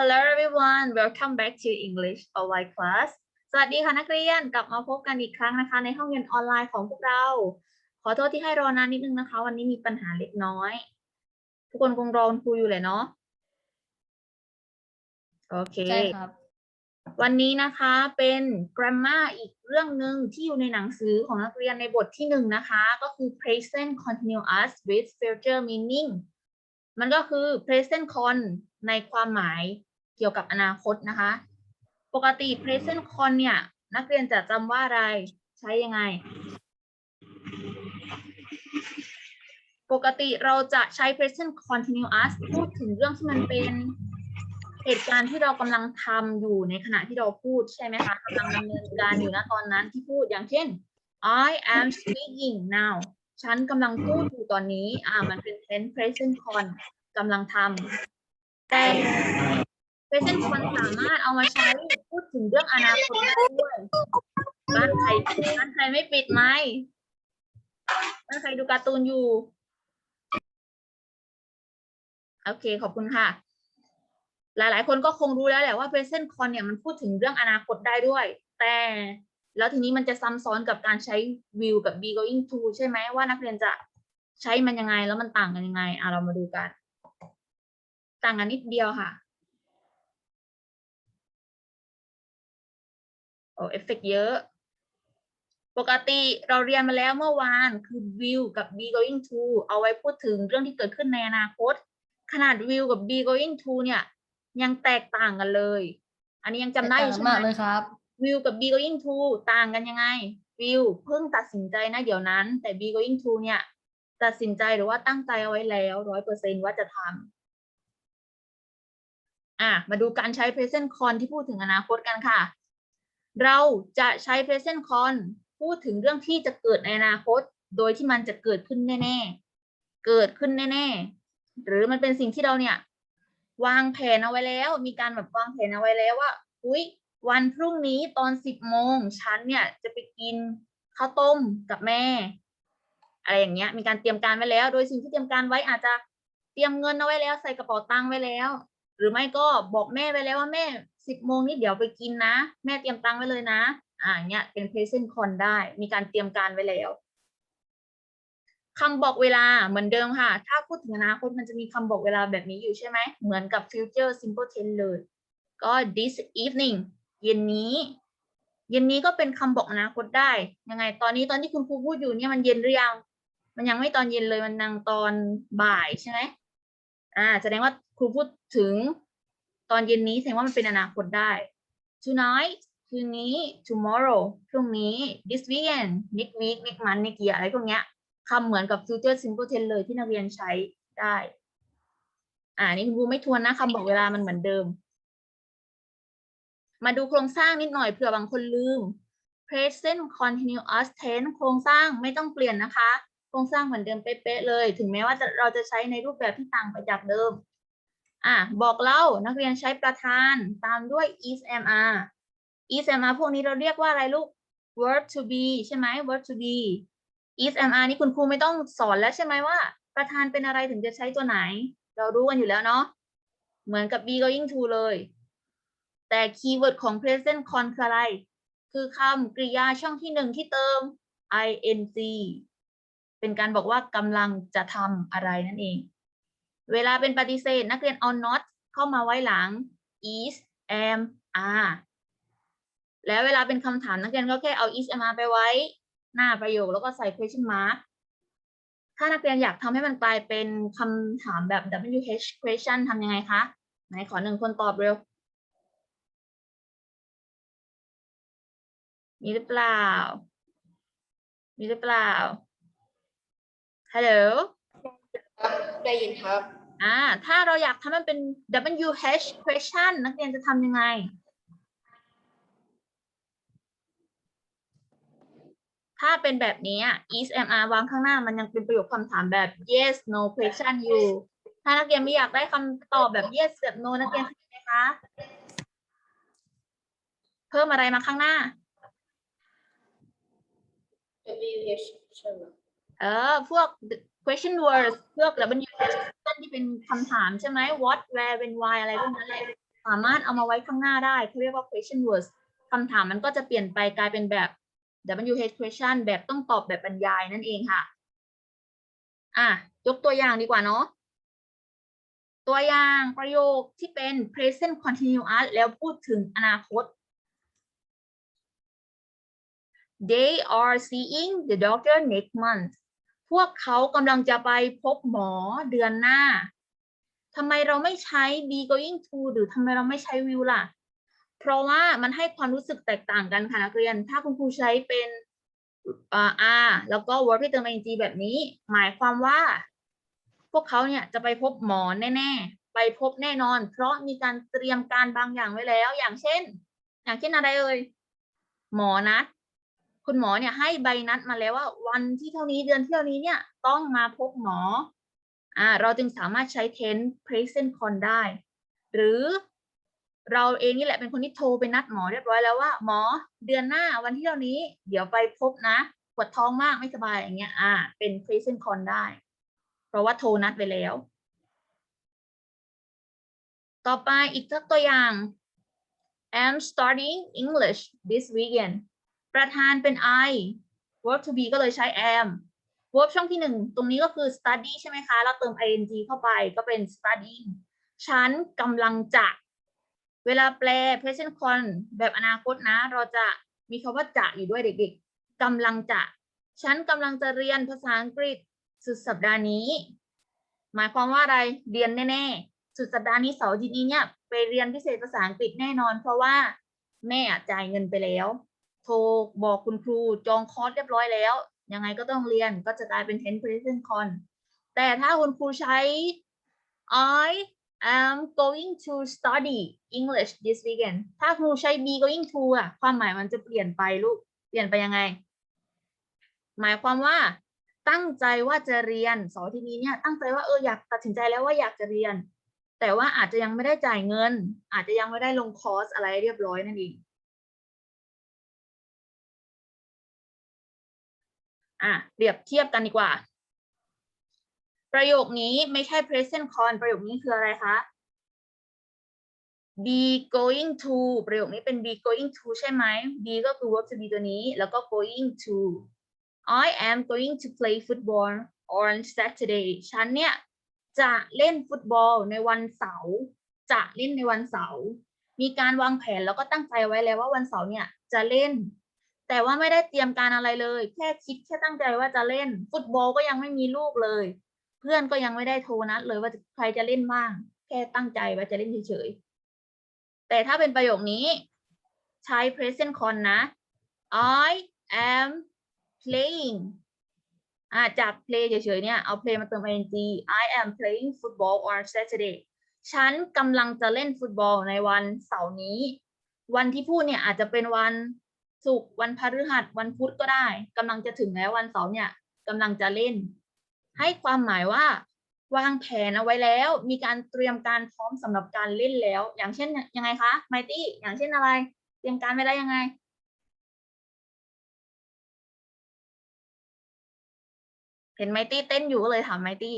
Hello everyone welcome back to English online class สวัสดีค่ะนักเรียนกลับมาพบกันอีกครั้งนะคะ ในห้องเรียนออนไลน์ของพวกเรา ขอโทษที่ให้รอนานนิดนึงนะคะ วันนี้มีปัญหาเล็กน้อย ทุกคนคงรอคุณครูอยู่เลยเนาะโอเคใช่ครับ วันนี้นะคะเป็น grammar อีกเรื่องหนึ่งที่อยู่ในหนังสือของนักเรียนในบทที่หนึ่งนะคะ ก็คือ present continuous with future meaning มันก็คือ present con ในความหมาย เกี่ยวกับอนาคตนะคะ ปกติ present con เนี่ย นักเรียนจะจำว่าอะไรใช้ยังไง ปกติเราจะใช้ present continuous พูดถึงเรื่องที่มันเป็นเหตุการณ์ที่เรากำลังทำอยู่ในขณะที่เราพูดใช่ไหมคะกำลังดำเนินการอยู่ณตอนนั้นที่พูดอย่างเช่น I am speaking now ฉันกำลังพูดอยู่ตอนนี้ อ่า มันเป็น tense present con กำลังทำแต่ present con สามารถเอามาใช้พูดถึงเรื่องอนาคตได้ด้วย บ้านใครบ้านใครไม่ปิดไหมบ้านใครดูการ์ตูนอยู่ โอเค ขอบคุณค่ะ หลาย ๆ คนก็คงรู้แล้วแหละว่า present con เนี่ยมันพูดถึงเรื่องอนาคตได้ด้วย แต่แล้วทีนี้มันจะซ้ำซ้อนกับการใช้ will กับ be going to ใช่ไหมว่านักเรียนจะใช้มันยังไงแล้วมันต่างกันยังไงอะเรามาดูกัน ต่างกันนิดเดียวค่ะ โอ้เอฟเฟกต์เยอะ ปกติเราเรียนมาแล้วเมื่อวานคือ will กับ be going to เอาไว้พูดถึงเรื่องที่เกิดขึ้นในอนาคต ขนาด will กับ be going to เนี่ย ยังแตกต่างกันเลย อันนี้ยังจำได้อยู่ใช่ไหมมากเลยครับ will กับ be going to ต่างกันยังไง will เพิ่งตัดสินใจนะเดี๋ยวนั้น แต่ be going to เนี่ย ตัดสินใจหรือว่าตั้งใจเอาไว้แล้วร้อยเปอร์เซนว่าจะทำอะมาดูการใช้ present con ที่พูดถึงอนาคตกันค่ะ เราจะใช้ present con พูดถึงเรื่องที่จะเกิดในอนาคต โดยที่มันจะเกิดขึ้นแน่ ๆ เกิดขึ้นแน่ ๆ หรือมันเป็นสิ่งที่เราเนี่ยวางแผนเอาไว้แล้ว มีการแบบวางแผนเอาไว้แล้วว่า อุ้ยวันพรุ่งนี้ตอนสิบโมงฉันเนี่ยจะไปกินข้าวต้มกับแม่ อะไรอย่างเงี้ย มีการเตรียมการไว้แล้ว โดยสิ่งที่เตรียมการไว้อาจจะเตรียมเงินเอาไว้แล้ว ใส่กระเป๋าตังค์ไว้แล้ว หรือไม่ก็บอกแม่ไว้แล้วว่าแม่ สิบโมงนี้เดี๋ยวไปกินนะ แม่เตรียมตังค์ไว้เลยนะ อ่าเนี้ยเป็น present con ได้ มีการเตรียมการไว้แล้วคำบอกเวลาเหมือนเดิมค่ะ ถ้าพูดถึงอนาคตมันจะมีคำบอกเวลาแบบนี้อยู่ใช่ไหม เหมือนกับ future simple tense เลย ก็ this evening เย็นนี้ เย็นนี้ก็เป็นคำบอกอนาคตได้ ยังไง ตอนนี้ตอนที่คุณครูพูดอยู่เนี่ยมันเย็นหรือยัง มันยังไม่ตอนเย็นเลยมันนังตอนบ่ายใช่ไหมอ่า แสดงว่าครูพูดถึง ตอนเย็นนี้แสดงว่ามันเป็นอนาคตได้ tonight คืนนี้ tomorrow พรุ่งนี้ this weekend next week next month next year อะไรพวกเนี้ยคำเหมือนกับ future simple tense เลยที่นักเรียนใช้ได้ อ่านี่คุณครูไม่ทวนนะคำบอกเวลามันเหมือนเดิม มาดูโครงสร้างนิดหน่อยเผื่อบางคนลืม present continuous tense โครงสร้างไม่ต้องเปลี่ยนนะคะ โครงสร้างเหมือนเดิมเป๊ะๆเลย ถึงแม้ว่าเราจะใช้ในรูปแบบที่ต่างไปจากเดิม อะบอกเล่านักเรียนใช้ประธานตามด้วย is am are is am are พวกนี้เราเรียกว่าอะไรลูก verb to be ใช่ไหม verb to be is am are นี่คุณครูไม่ต้องสอนแล้วใช่ไหมว่า ประธานเป็นอะไรถึงจะใช้ตัวไหน เรารู้กันอยู่แล้วเนาะเหมือนกับ be going to เลย แต่คีย์เวิร์ดของ present con คืออะไร คือคำกริยาช่องที่หนึ่งที่เติม ing เป็นการบอกว่ากำลังจะทำอะไรนั่นเอง เวลาเป็นปฏิเสธนักเรียนเอา not เข้ามาไว้หลัง is am are แล้วเวลาเป็นคำถามนักเรียนก็แค่เอา is am are ไปไว้หน้าประโยคแล้วก็ใส่ question mark ถ้านักเรียนอยากทำให้มันกลายเป็นคำถามแบบ WH question ทำยังไงคะ ไหนขอหนึ่งคนตอบเร็ว มีหรือเปล่า มีหรือเปล่าฮัลโหล ได้ยินครับ อ่า ถ้าเราอยากทำให้มันเป็น WH question นักเรียนจะทำยังไง ถ้าเป็นแบบนี้อะ is am are วางข้างหน้ามันยังเป็นประโยคคำถามแบบ yes no question อยู่ถ้านักเรียนไม่อยากได้คำตอบแบบ yes กับ no นักเรียนทำยังไงคะ เพิ่มอะไรมาข้างหน้า WH ใช่ไหมเออ พวก question words พวก W question ที่เป็นคำถามใช่ไหม what where when why อะไรพวกนั้นแหละสามารถเอามาไว้ข้างหน้าได้เขาเรียกว่า question words คำถามมันก็จะเปลี่ยนไปกลายเป็นแบบ WH question แบบต้องตอบแบบบรรยายนั่นเองค่ะ อะ ยกตัวอย่างดีกว่าเนาะ ตัวอย่างประโยคที่เป็น present continuous แล้วพูดถึงอนาคต They are seeing the doctor next month พวกเขากำลังจะไปพบหมอเดือนหน้าทำไมเราไม่ใช้ be going to หรือทำไมเราไม่ใช้ will ล่ะ เพราะว่ามันให้ความรู้สึกแตกต่างกันค่ะนักเรียน ถ้าคุณครูใช้เป็นอ่า are แล้วก็ verb ที่เติม ing แบบนี้ หมายความว่า พวกเขาเนี่ยจะไปพบหมอแน่ ๆ ไปพบแน่นอน เพราะมีการเตรียมการบางอย่างไว้แล้ว อย่างเช่น อย่างเช่นอะไรเอ่ยหมอนัด คุณหมอเนี่ยให้ใบนัดมาแล้วว่าวันที่เท่านี้เดือนเท่านี้เนี่ยต้องมาพบหมออ่าเราจึงสามารถใช้ tense present con ได้ หรือเราเองนี่แหละเป็นคนที่โทรไปนัดหมอเรียบร้อยแล้วว่าหมอเดือนหน้าวันที่เท่านี้ เดี๋ยวไปพบนะปวดท้องมากไม่สบายอย่างเงี้ยอ่าเป็น present con ได้ เพราะว่าโทรนัดไปแล้ว ต่อไปอีกสักตัวอย่าง I'm studying English this weekend ประธานเป็น I verb to be ก็เลยใช้ am verb ช่องที่หนึ่งตรงนี้ก็คือ study ใช่ไหมคะเราเติม ing เข้าไปก็เป็น studying ฉันกำลังจะ เวลาแปล present con แบบอนาคตนะ เราจะมีคำว่าจะอยู่ด้วยเด็กๆกำลังจะ ฉันกำลังจะเรียนภาษาอังกฤษสุดสัปดาห์นี้ หมายความว่าอะไรเรียนแน่ๆ สุดสัปดาห์นี้เสาร์อาทิตย์นี้เนี่ยไปเรียนพิเศษภาษาอังกฤษแน่นอน เพราะว่าแม่จ่ายเงินไปแล้ว โทรบอกคุณครูจองคอร์สเรียบร้อยแล้ว ยังไงก็ต้องเรียนก็จะกลายเป็น10 present con แต่ถ้าคุณครูใช้ I am going to study English this weekend ถ้าครูใช้ be going to อะความหมายมันจะเปลี่ยนไปลูก เปลี่ยนไปยังไง หมายความว่าตั้งใจว่าจะเรียนสอที่นี้เนี่ยตั้งใจว่าเอออยากตัดสินใจแล้วว่าอยากจะเรียน แต่ว่าอาจจะยังไม่ได้จ่ายเงิน อาจจะยังไม่ได้ลงคอร์สอะไรเรียบร้อยนั่นเอง อะเปรียบเทียบกันดีกว่า ประโยคนี้ไม่ใช่ present con ประโยคนี้คืออะไรคะ be going to ประโยคนี้เป็น be going to ใช่ไหม be ก็คือ verb to be ตัวนี้ แล้วก็ going to I am going to play football on Saturday ฉันเนี่ย จะเล่นฟุตบอลในวันเสาร์ จะเล่นในวันเสาร์ มีการวางแผนแล้วก็ตั้งใจไว้แล้วว่าวันเสาร์เนี่ยจะเล่น แต่ว่าไม่ได้เตรียมการอะไรเลย แค่คิดแค่ตั้งใจว่าจะเล่น ฟุตบอลก็ยังไม่มีลูกเลย เพื่อนก็ยังไม่ได้โทรนัดเลยว่าใครจะเล่นบ้าง แค่ตั้งใจว่าจะเล่นเฉยๆแต่ถ้าเป็นประโยคนี้ ใช้ present con นะ I am playing อ่าจาก play เฉยๆเนี่ยเอา play มาเติม ing I am playing football on Saturday ฉันกำลังจะเล่นฟุตบอลในวันเสาร์นี้ วันที่พูดเนี่ยอาจจะเป็นวัน ศุกร์วันพฤหัสวันพุธก็ได้กำลังจะถึงแล้ววันเสาร์เนี่ยกำลังจะเล่น ให้ความหมายว่าวางแผนเอาไว้แล้ว มีการเตรียมการพร้อมสำหรับการเล่นแล้ว อย่างเช่นยังไงคะไมตี้อย่างเช่นอะไร เตรียมการไว้แล้ยังไงเห็นไมตี้เต้นอยู่ก็เลยถามไมตี้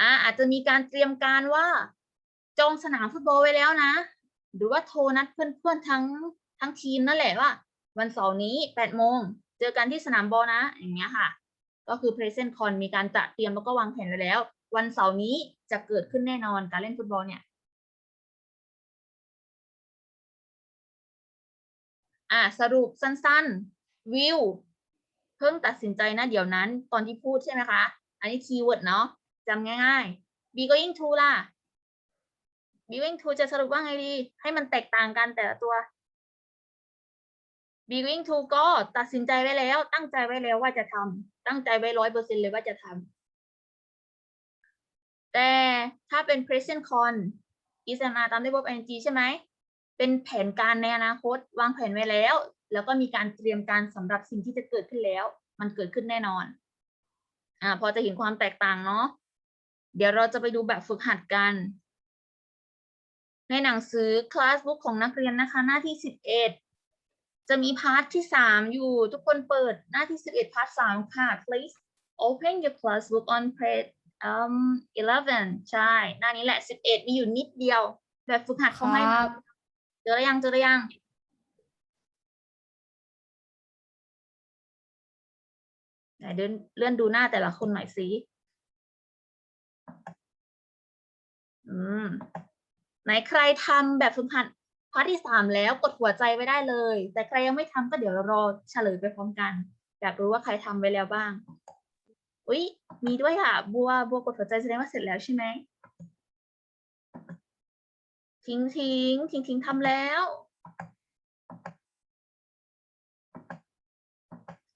อ่าอาจจะมีการเตรียมการว่าจองสนามฟุตบอลไว้แล้วนะ หรือว่าโทรนัดเพื่อนๆทั้งทั้งทีมนั่นแหละว่า วันเสาร์นี้แปดโมงเจอกันที่สนามบอลนะ อย่างเงี้ยค่ะ ก็คือ present con มีการจัดเตรียมแล้วก็วางแผนไว้แล้ว วันเสาร์นี้จะเกิดขึ้นแน่นอนการเล่นฟุตบอลเนี่ยอะสรุปสั้นๆวิวเพิ่งตัดสินใจนะเดี๋ยวนั้น ตอนที่พูดใช่ไหมคะ อันนี้คีย์เวิร์ดเนาะจำง่ายๆ be going to ล่ะ be going to จะสรุปว่าไงดี ให้มันแตกต่างกันแต่ละตัว b e g i n g to ก็ตัดสินใจไว้แล้ว ตั้งใจไว้แล้วว่าจะทำตั้งใจไว้ร้อยเปอร์เซ็นเลยว่าจะทำแต่ถ้าเป็น present con is and are ตามด้วย verb ing ใช่ไหม เป็นแผนการในอนาคต วางแผนไว้แล้ว แล้วก็มีการเตรียมการสำหรับสิ่งที่จะเกิดขึ้นแล้ว มันเกิดขึ้นแน่นอน อ่า พอจะเห็นความแตกต่างเนาะ เดี๋ยวเราจะไปดูแบบฝึกหัดกัน ในหนังสือคลาสบุ๊กของนักเรียนนะคะ หน้าที่สิบเอ็ด จะมีพาร์ทที่สามอยู่ ทุกคนเปิดหน้าที่สิบเอ็ดพาร์ทสามค่ะ please open your class book on page um eleven ใช่ หน้านี้แหละสิบเอ็ดมีอยู่นิดเดียว แบบฝึกหัดคเขาให้รัมาบเจอแล้วยังเจอแล้วยังไหนเดินเลื่อนดูหน้าแต่ละคนหน่อยสิอืมไหนใครทำแบบฝึกหัด พาร์ทที่สามแล้วกดหัวใจไว้ได้เลย แต่ใครยังไม่ทำก็เดี๋ยวรอเฉลยไปพร้อมกัน อยากรู้ว่าใครทำไว้แล้วบ้าง อุ๊ยมีด้วยอะ บัวบัวกดหัวใจแสดงว่าเสร็จแล้วใช่ไหมทิ้งทิ้งทิ้งทิ้งทำแล้ว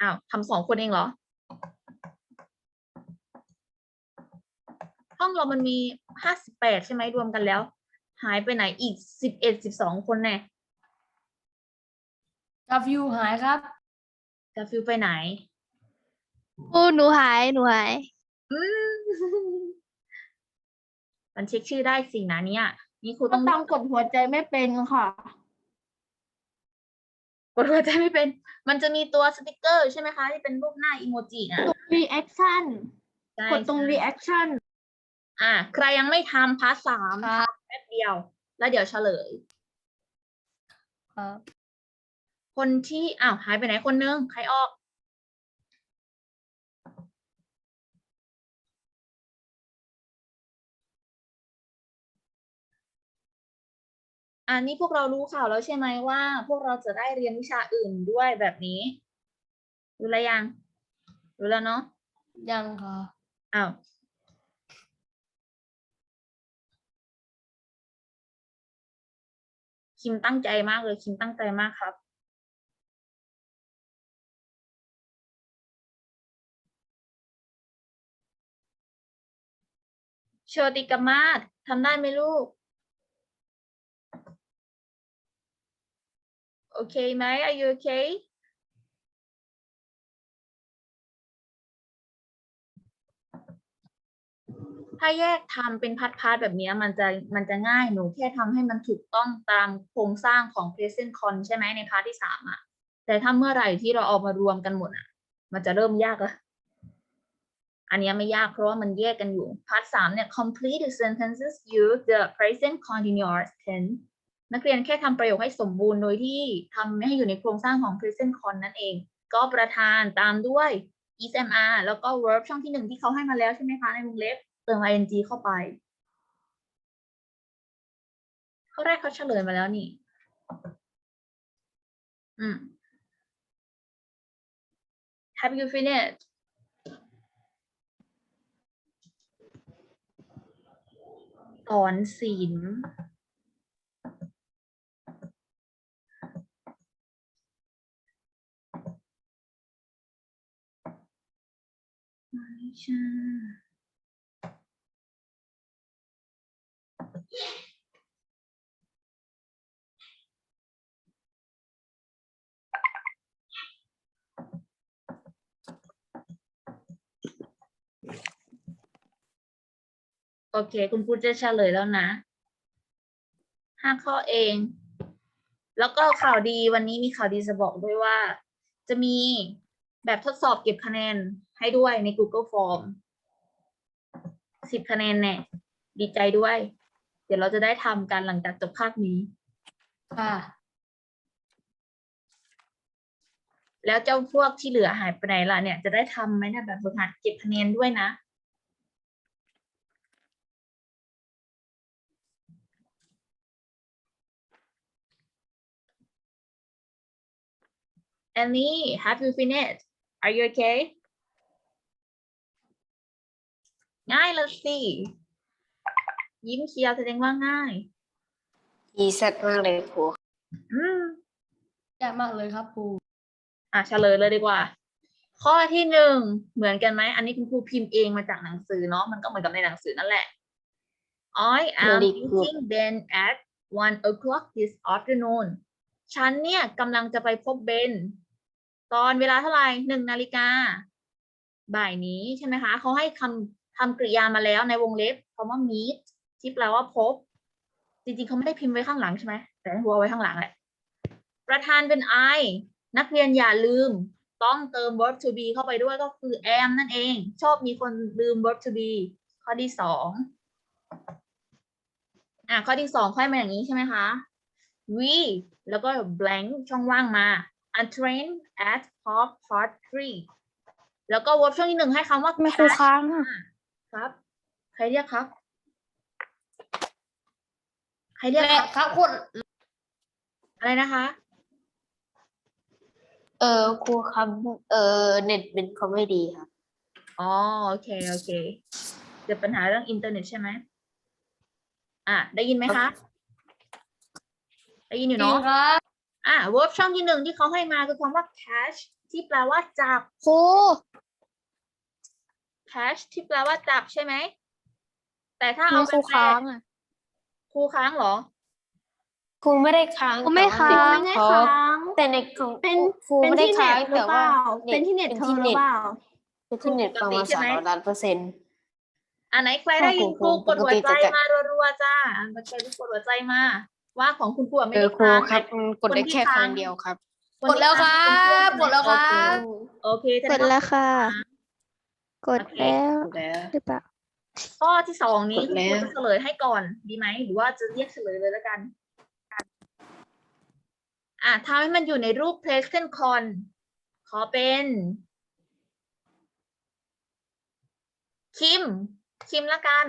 อ้าวทำสองคนเองเหรอ ห้องเรามันมีห้าสิบแปดใช่ไหมรวมกันแล้ว หายไปไหนอีกสิบเอ็ดสิบสองคนแน่กาฟิวหายครับกาฟิลไปไหนครูหนูหาย หนูหาย อืมมันเช็คชื่อได้สินะเนี่ย นี่ครูก็ต้องตามกดหัวใจไม่เป็นค่ะ กดหัวใจไม่เป็น มันจะมีตัวสติกเกอร์ใช่ไหมคะ ที่เป็นรูปหน้าอีโมจินะ reaction ใช่กดตรง ใช่ reaction อะใครยังไม่ทำพาร์ทสามครับแป๊บเดียว แล้วเดี๋ยวเฉลย ครับคนที่อ้าวหายไปไหนคนนึงใครออกอันนี้พวกเรารู้ข่าวแล้วใช่ไหมว่า พวกเราจะได้เรียนวิชาอื่นด้วยแบบนี้รู้แล้วยังรู้แล้วเนาะยังค่ะอ้าว คิมตั้งใจมากเลย คิมตั้งใจมากครับ โชติกามาศทำได้ไหมลูก โอเคไหม Are you okay ถ้าแยกทำเป็นพาร์ทๆแบบนี้มันจะมันจะง่ายหนูแค่ทำให้มันถูกต้องตามโครงสร้างของ present con ใช่ไหมในพาร์ทที่สามอะ แต่ถ้าเมื่อไหร่ที่เราเอามารวมกันหมดอะ มันจะเริ่มยากละอันนี้ไม่ยากเพราะว่ามันแยกกันอยู่พาร์ทสามเนี่ย complete the sentences use the present continuous tense นักเรียนแค่ทำประโยคให้สมบูรณ์โดยที่ทำให้อยู่ในโครงสร้างของ present con นั่นเอง ก็ประธานตามด้วย ismr แล้วก็ verb ช่องที่หนึ่งที่เขาให้มาแล้วใช่ไหมคะในวงเล็บ ติม ing เข้าไป ข้อแรกเขาเฉลยมาแล้วนี่ อืม Have you finished สอนศิลป์ไม่ใช่ โอเค คุณครูจะเฉลยแล้วนะห้าข้อเอง แล้วก็ข่าวดีวันนี้มีข่าวดีจะบอกด้วยว่า จะมีแบบทดสอบเก็บคะแนนให้ด้วยใน Google Form สิบคะแนนแน่ดีใจด้วย เดี๋ยวเราจะได้ทำกันหลังจากจบภาคนี้ค่ะแล้วเจ้าพวกที่เหลือหายไปไหนล่ะเนี่ยจะได้ทำไหมนะแบบฝึกหัดเก็บคะแนนด้วยนะ Annie have you finished are you okay ง่ายเลยสิ ยิ้มเชียวแสดงว่าง่ายอีสัตมากเลยครูอืมยากมากเลยครับครูอะเฉลยเลยดีกว่า ข้อที่หนึ่งเหมือนกันไหม อันนี้คุณครูพิมพ์เองมาจากหนังสือเนาะ มันก็เหมือนกับในหนังสือนั่นแหละ I am Very good. meeting Ben at one o'clock this afternoon ฉันเนี่ยกำลังจะไปพบเบน ตอนเวลาเท่าไหร่หนึ่งนาฬิกาบ่ายนี้ใช่ไหมคะเขาให้คำทำกริยามาแล้วในวงเล็บคำว่า meet ที่แปลว่าพบ จริงๆเขาไม่ได้พิมพ์ไว้ข้างหลังใช่ไหมแต่หัวไว้ข้างหลังแหละประธานเป็น I นักเรียนอย่าลืม ต้องเติม verb to be เข้าไปด้วยก็คือ am นั่นเอง ชอบมีคนลืม verb to be ข้อที่สองอะข้อที่สองค่อยมาอย่างนี้ใช่ไหมคะ we แล้วก็ blank ช่องว่างมา a train at half past three แล้วก็ verb ช่องที่หนึ่งให้คำว่า ไม่ครู catch ค้างอะครับ ใครเรียกครับ ใครเรียกแม่ครับครับคุณอะไรนะคะ เออครูครับ เออเน็ตเป็นเขาไม่ดีครับ อ๋อโอเค โอเคเกิดปัญหาเรื่องอินเทอร์เน็ตใช่ไหมอะ ได้ยินไหมคะ ได้ยินอยู่จริงเนาะ ครับ อะ verb ช่องที่หนึ่งที่เขาให้มาคือคำว่า catch ที่แปลว่าจับ ครู catch ที่แปลว่าจับใช่ไหม แต่ถ้าไม่เอาครูไปแปลค้างอะครูค้างเหรอ ครูไม่ได้ค้างครูไม่แต่ว่ค้างเน็ตไม่เขาค้างแต่ในของเป็นครูไม่ได้ค้างแต่ว่าเป็นที่เน็ตเธอหรือเปล่าเป็นที่เน็ตประมาณปกติใช่สามไหมร้อยล้านเปอร์เซ็นต์อะไหนใครได้ยินครูครูกดหัวใจปกติจะจัดมารัวๆจ้าอะใครได้กดหัวใจมา ว่าของคุณครูอะไม่เออได้ครูค้างครับมันกดได้แค่ครั้งเดียวครับคนกดที่แล้วครัค้างบกดแล้วครับโอเคแสกดดงว่าแล้วค่ะกดโอเคแล้วกดแล้วหรือเปล่าข้อที่สองนี้กดคุณแล้ควรูจะเฉลยให้ก่อนดีไหมหรือว่าจะเรียกเฉลยเลยแล้วกันอะทำให้มันอยู่ในรูป present con ขอเป็นคิมคิมละกัน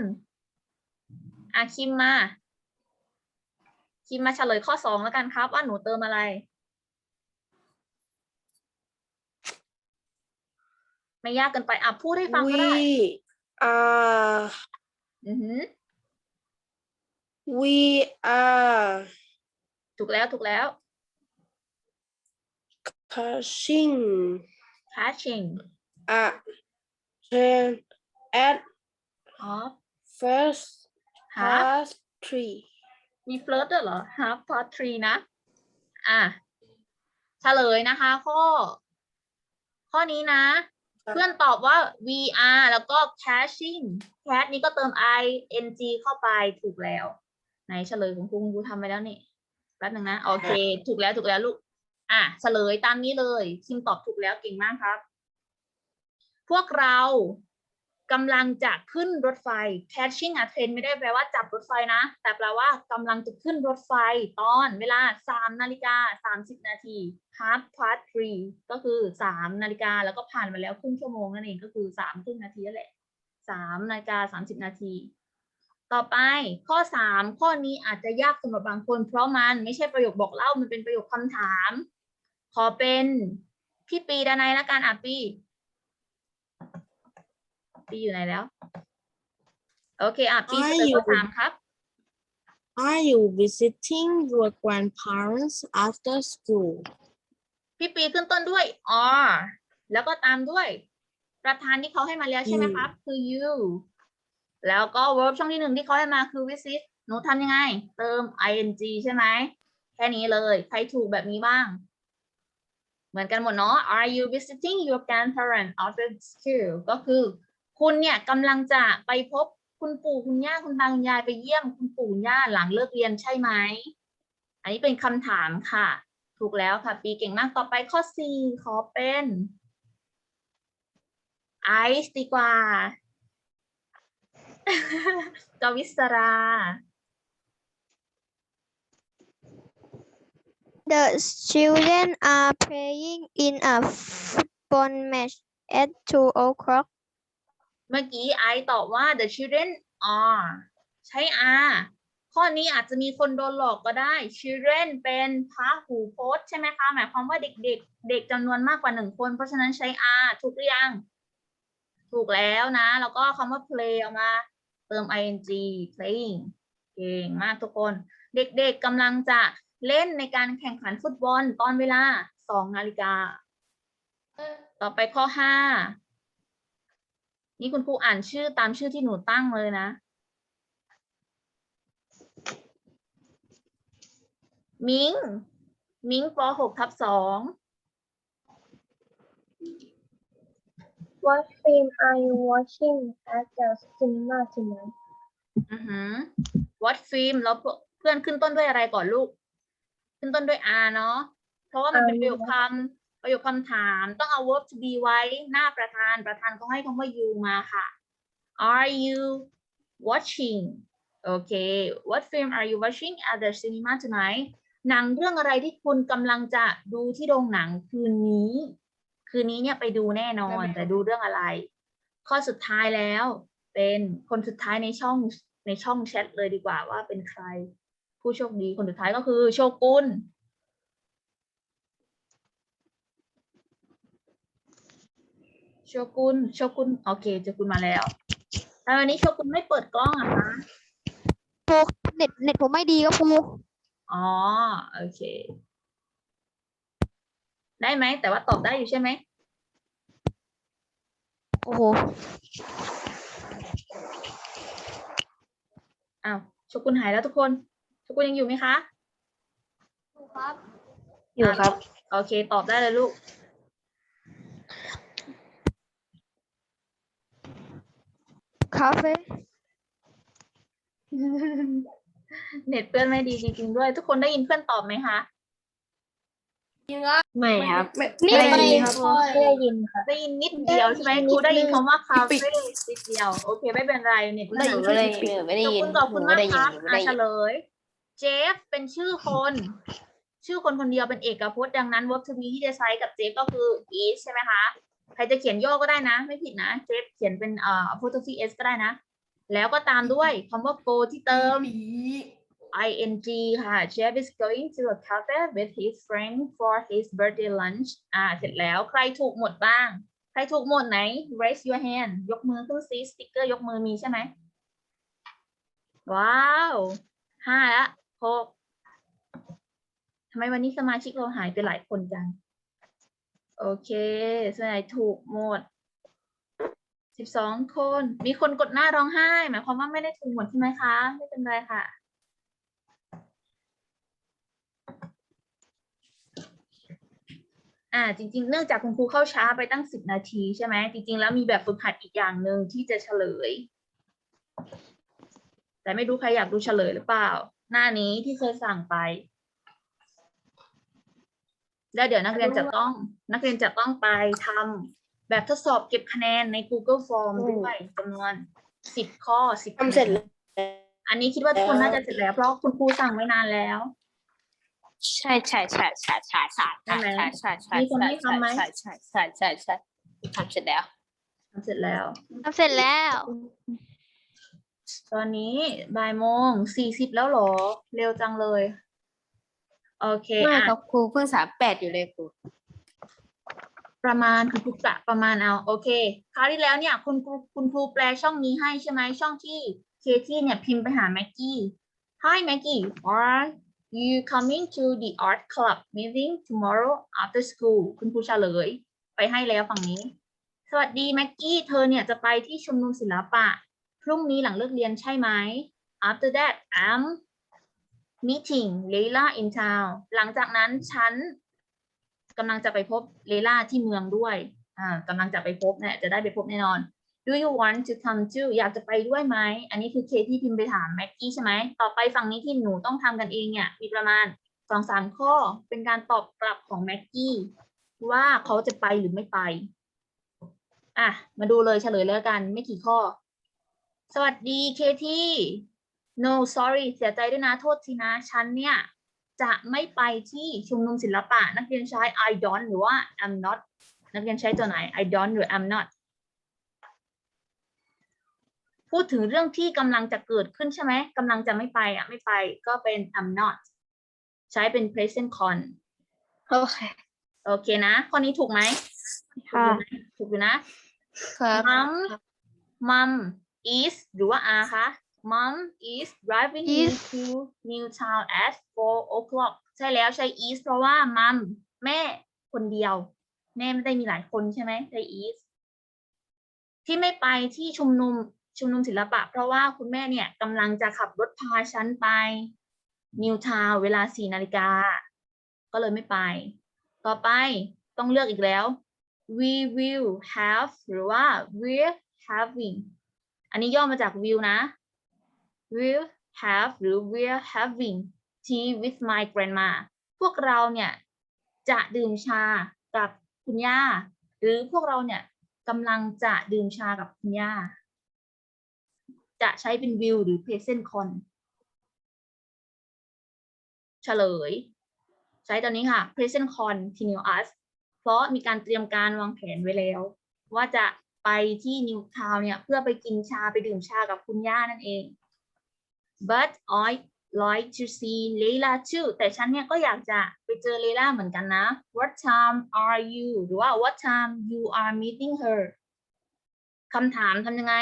อะคิมมา คิมมาเฉลยข้อสองแล้วกันครับ ว่าหนูเติมอะไร ไม่ยากเกินไปอะพูดให้ฟังก็ได้ We are อือหือ we are ถูกแล้วถูกแล้ว catching catching a train at อ๋อ first ฮะ past three มีเฟิร์สด้วยเหรอ half past three นะ อะเฉลยนะคะ ข้อ ข้อนี้นะ เพื่อนตอบว่า VR แล้วก็ caching cat นี้ก็เติม ing เข้าไปถูกแล้ว ไหนเฉลยของครูคุณครูทำไปแล้วนี่แป๊บนึงนะ โอเค ถูกแล้วถูกแล้วลูก อะเฉลยตามนี้เลยคิมตอบถูกแล้วเก่งมากครับ พวกเรา กำลังจะขึ้นรถไฟ catching a train ไม่ได้แปลว่าจับรถไฟนะ แต่แปลว่ากำลังจะขึ้นรถไฟตอนเวลาสามนาฬิกาสามสิบนาที half past three ก็คือสามนาฬิกาแล้วก็ผ่านมาแล้วครึ่งชั่วโมงนั่นเองก็คือสามครึ่งนาทีนั่นแหละสามนาฬิกาสามสิบนาที ต่อไปข้อสามข้อนี้อาจจะยากสำหรับบางคน เพราะมันไม่ใช่ประโยคบอกเล่ามันเป็นประโยคคำถาม ขอเป็นพี่ปีดานายละกันอะปี ปีอยู่ไหนแล้ว โอเค อะ ปีเฉลยข้อสามครับ Are you visiting your grandparents after school พี่ปีขึ้นต้นด้วย are แล้วก็ตามด้วย ประธานที่เขาให้มาแล้วใช่ไหมครับ คือ you แล้วก็ verb ช่องที่หนึ่งที่เขาให้มาคือ visit หนูทำยังไง เติม ing ใช่ไหม แค่นี้เลย ใครถูกแบบนี้บ้าง เหมือนกันหมดเนาะ Are you visiting your grandparents after school ก็คือ คุณเนี่ยกำลังจะไปพบคุณปู่คุณย่าคุณตาคุณยายไปเยี่ยมคุณปู่คุณย่าหลังเลิกเรียนใช่ไหม อันนี้เป็นคำถามค่ะ ถูกแล้วค่ะ ปีเก่งมากต่อไปข้อ4ขอเป็นไอซ์ดีกว่ากวิสรา The children are playing in a football match at two o'clock เมื่อกี้ไอซ์ตอบว่า the children are ใช้ are ข้อนี้อาจจะมีคนโดนหลอกก็ได้ children เป็นพาหูพจน์ใช่ไหมคะ หมายความว่าเด็กๆเด็กจำนวนมากกว่าหนึ่งคน เพราะฉะนั้นใช้ are ถูกหรือยัง ถูกแล้วนะ แล้วก็คำว่า play เอามาเติม ing playing เก่งมากทุกคน เด็กๆกำลังจะเล่นในการแข่งขันฟุตบอลตอนเวลาสองนาฬิกา ต่อไปข้อห้า นี่คุณครูอ่านชื่อตามชื่อที่หนูตั้งเลยนะ มิง มิงปหกทับสอง What film are you watching at the cinema tonight? อือหือ what film แล้วเพื่อนขึ้นต้นด้วยอะไรก่อนลูก ขึ้นต้นด้วย r เนาะ เพราะว่ามันเป็นประโยคคำ ประโยคคำถามต้องเอา verb to be ไว้หน้าประธานประธานเขาให้คำว่า you มาค่ะ are you watching โอเค what film are you watching at the cinema tonight หนังเรื่องอะไรที่คุณกำลังจะดูที่โรงหนังคืนนี้ คืนนี้เนี่ยไปดูแน่นอน แต่ดูเรื่องอะไร ข้อสุดท้ายแล้ว เป็นคนสุดท้ายในช่องในช่องแชทเลยดีกว่าว่าเป็นใคร ผู้โชคดีคนสุดท้ายก็คือโชกุน โชกุนโชกุนโอเคโชกุนมาแล้วแต่วันนี้โชกุนไม่เปิดกล้องอะคะครูเน็ตเน็ตผมไม่ดีครับครูอ๋อโอเค ได้ไหมแต่ว่าตอบได้อยู่ใช่ไหมโอ้โหอ้าวโชกุนหายแล้วทุกคนโชกุนยังอยู่ไหมคะครับ อยู่ครับ โอเค ตอบได้เลยลูก คาเฟ่เน็ตเพื่อนไม่ดีจริงๆด้วย ทุกคนได้ยินเพื่อนตอบไหมคะยินครับไม่ครับ นี่ไม่ไม่ดีดีครับ ไม่ได้ยินค่ะ ได้ยินนิดเดียวใช่ไหมครูได้ยินคำว่าคาเฟ่นิดเดียว โอเค ไม่เป็นไรเน็ตหนูไม่ได้ยิน ไม่ได้ยินขอบคุณหนูมาไม่กได้คยินรับหนูไม่อะได้เฉยินลย เจฟเป็นชื่อคน ชื่อคนคนเดียวเป็นเอกพจน์ดังนั้น verb to be ที่จะใช้กับเจฟก็คือ is ใช่ไหมคะใค รจะเขียนย่อก็ได้นะ ไม่ผิดนะเจฟเขียนเป็นเอ่อ apostrophe s ก็ได้นะ แล้วก็ตามด้วยคำว่า go ที่เติม ing ค่ะ Jeff is going to a cafe with his friend for his birthday lunch อ่า เสร็จแล้วใครถูกหมดบ้าง ใครถูกหมดไหน raise your hand ยกมือขึ้นซิสติ๊กเกอร์ยกมือมีใช่ไหม ว้าวห้าละหกทำไมวันนี้สมาชิกเราหายไปหลายคนจัง โอเคส่วนใหญ่ถูกหมดสิบสองคน มีคนกดหน้าร้องไห้ หมายความว่าไม่ได้ถูกหมดใช่ไหมคะ ไม่เป็นไรค่ะ อ่า จริง ๆ เนื่องจากคุณครูเข้าช้าไปตั้งสิบนาทีใช่ไหม จริง ๆ แล้วมีแบบฝึกหัดอีกอย่างหนึ่งที่จะเฉลย แต่ไม่รู้ใครอยากดูเฉลยหรือเปล่า หน้านี้ที่เคยสั่งไป แล้วเดี๋ยวนักเรียนจะต้องนักเรียนจะต้องไปทำแบบทดสอบเก็บคะแนนใน Google Form ด้วยจำนวนสิบข้อสิบทำเสร็จแล้วอันนี้คิดว่าทุกคนน่าจะเสร็จแล้ว เพราะคุณครูสั่งไว้นานแล้ว ใช่ใช่ใช่ใช่ใช่ใช่ใช่ไหมใช่ใช่ใช่มีคนให้ทำไหมใช่ใช่ใช่ใช่ใช่ทำเสร็จแล้วทำเสร็จแล้วทำเสร็จแล้ว ตอนนี้บ่ายโมงสี่สิบแล้วเหรอ เร็วจังเลย โอเคไม่อะครับครูเพิ่งสามแปดอยู่เลยครูประมาณคุณครูกะประมาณเอา โอเค คราวที่แล้วเนี่ย คุณครูคุณครูแปลช่องนี้ให้ใช่ไหมช่องที่เคที่เนี่ยพิมพ์ไปหาแม็กกี้ Hi Maggie are you coming to the art club meeting tomorrow after school คุณครูเฉลย ไปให้แล้วฝั่งนี้ สวัสดีแม็กกี้เธอเนี่ยจะไปที่ชุมนุมศิลปะ พรุ่งนี้หลังเลิกเรียนใช่ไหม After that I'm meeting Leila in town หลังจากนั้นฉันกำลังจะไปพบเลล่าที่เมืองด้วย อ่ากำลังจะไปพบเนี่ยจะได้ไปพบแน่นอน Do you want to come too อยากจะไปด้วยไหม อันนี้คือเคที่พิมพ์ไปถามแม็กกี้ใช่ไหม ต่อไปฝั่งนี้ที่หนูต้องทำกันเองเนี่ย มีประมาณสองสามข้อ เป็นการตอบกลับของแม็กกี้ว่าเขาจะไปหรือไม่ไป อะ มาดูเลยเฉลยแล้วกัน ไม่กี่ข้อ สวัสดีเคที่ no sorry เสียใจด้วยนะโทษทีนะฉันเนี่ยจะไม่ไปที่ชุมนุมศิลปะ นักเรียนใช้ I don't หรือว่า I'm not นักเรียนใช้ตัวไหน I don't หรือ I'm not พูดถึงเรื่องที่กำลังจะเกิดขึ้นใช่ไหมกำลังจะไม่ไปอะไม่ไปก็เป็น I'm not ใช้เป็น present con โอเคโอเคนะข้อนี้ถูกไหมค่ะถูกอยู่นะ ครับ mom mom is หรือว่า are คะ mom is driving me Is to New Town at four o'clock ใช่แล้วใช้ is เพราะว่า mom แม่คนเดียว แม่ไม่ได้มีหลายคนใช่ไหมใช้ is ที่ไม่ไปที่ชุมนุมชุมนุมศิลปะ เพราะว่าคุณแม่เนี่ยกำลังจะขับรถพาฉันไป New Town เวลาสี่นาฬิกา ก็เลยไม่ไป ต่อไปต้องเลือกอีกแล้ว we will have หรือว่า we're having อันนี้ย่อมาจาก will นะ will have หรือ we're having tea with my grandma พวกเราเนี่ยจะดื่มชากับคุณย่า หรือพวกเราเนี่ยกำลังจะดื่มชากับคุณย่า จะใช้เป็น will หรือ present con เฉลย ใช้ตอนนี้ค่ะ present continuous เพราะมีการเตรียมการวางแผนไว้แล้ว ว่าจะไปที่นิวทาวเนี่ยเพื่อไปกินชาไปดื่มชากับคุณย่านั่นเอง but I like to see Leila too แต่ฉันเนี่ยก็อยากจะไปเจอเลล่าเหมือนกันนะ What time are you หรือว่า What time you are meeting her คำถามทำยังไง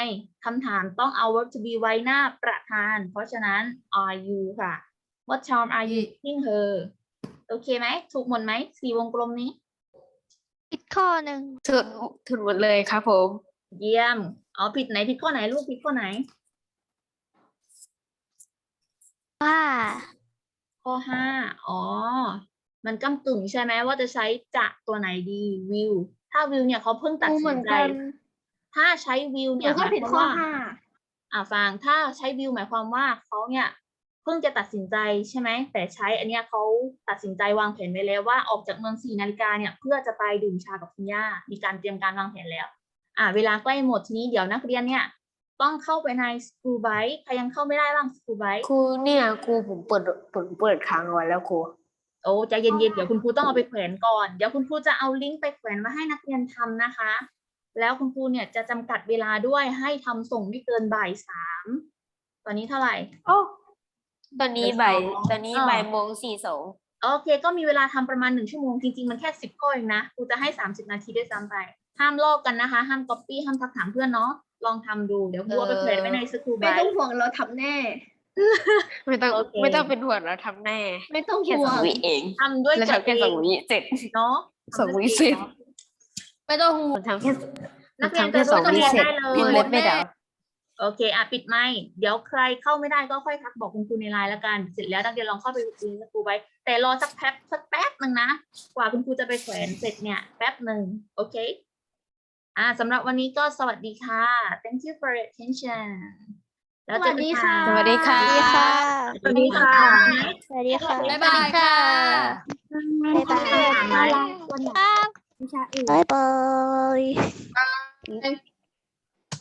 คำถามต้องเอา verb to be ไว้หน้าประธาน เพราะฉะนั้น are you ค่ะ What time are you meeting her โอเคไหม ถูกหมดไหม สี่วงกลมนี้อีกข้อหนึ่งถูกถูกหมดเลยครับผม เยี่ยม เอาผิดไหนผิดข้อไหนลูกผิดข้อไหน ว่าข้อห้าอ๋อ มันก้ำกึ่งใช่ไหมว่าจะใช้จะตัวไหนดี will ถ้า will เนี่ยเขาเพิ่งตัดกูเหสิมืนอนใจกันถ้าใช้ will หเนี่นูยก็หมายผิดความข้อว่าห้าอ่าฟังถ้าใช้ will หมายความว่าเขาเนี่ยเพิ่งจะตัดสินใจใช่ไหม แต่ใช้อันเนี้ยเขาตัดสินใจวางแผนไว้แล้วว่าออกจากเมืองสี่นาฬิกาเนี่ยเพื่อจะไปดื่มชากับคุณย่า มีการเตรียมการวางแผนแล้ว อ่า เวลาใกล้หมดทีนี้เดี๋ยวนักเรียนเนี่ย ต้องเข้าไปใน school bike ใครยังเข้าไม่ได้บ้าง school bike ครูเนี่ยครูผมเปิดผมเปิดค้างเอาไว้แล้วครูโอ้ใจเย็นๆเดี๋ยวคุณครูต้องเอาไปแขวนก่อนเดี๋ยวคุณครูจะเอาลิงก์ไปแขวนมาให้นักเรียนทำนะคะ แล้วคุณครูเนี่ยจะจำกัดเวลาด้วยให้ทำส่งไม่เกินบ่ายสามตอนนี้เท่าไหร่โอ้ตอนนี้บ่ายสองตอนนี้อ่าบ่ายโมงสี่สองโอเค ก็มีเวลาทำประมาณหนึ่งชั่วโมงจริงๆมันแค่สิบข้อเองนะครูจะให้สามสิบนาทีด้วยซ้ำไปห้ามลอกกันนะคะ ห้ามก๊อปปี้ห้ามทักถามเพื่อนเนาะ ลองทำดูเดี๋ยวครูเอาไปแขวนไว้ในสกูบไม่ไบต้องห่วงเราทำแน่ ไม่ต้องโอเคไม่ต้องเป็นห่วงเราทำแน่ ไม่ต้องแค่ห่วสองงวิเองทำด้วยแล้วตัวทำแค่เอสองงวิเสร็จเนาะสองวิเสร็จไม่ต้องห่วผงมทำแค่นักเรียนทำแค่สองวิเสร็จได้เลยพิมพ์เล็บไม่ได้โอเคอะปิดไมค์เดี๋ยวใครเข้าไม่ได้ก็ค่อยทักบอกคุณครูในไลน์แล้วกันเสร็จแล้วนักเรียนลองเข้าไปดูสกูไว้ แต่รอสักแป๊บสักแป๊บหนึ่งนะ กว่าคุณครูจะไปแขวนเสร็จเนี่ยแป๊บหนึ่งโอเค อ่าสำหรับวันนี้ก็สวัสดีค่ะ thank you for your attention แล้วเจอกันสวัสดีค่ะสวัสดีค่ะ สวัสดีค่ะสวัสดีค่ะบ๊ายบายค่ะบ๊ายบายถามไหมบ๊ายบาย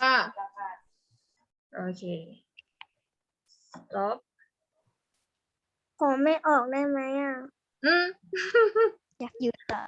อ่าโอเคลบขอไม่ออกได้ไหมอะ อืม อยากหยุดอะ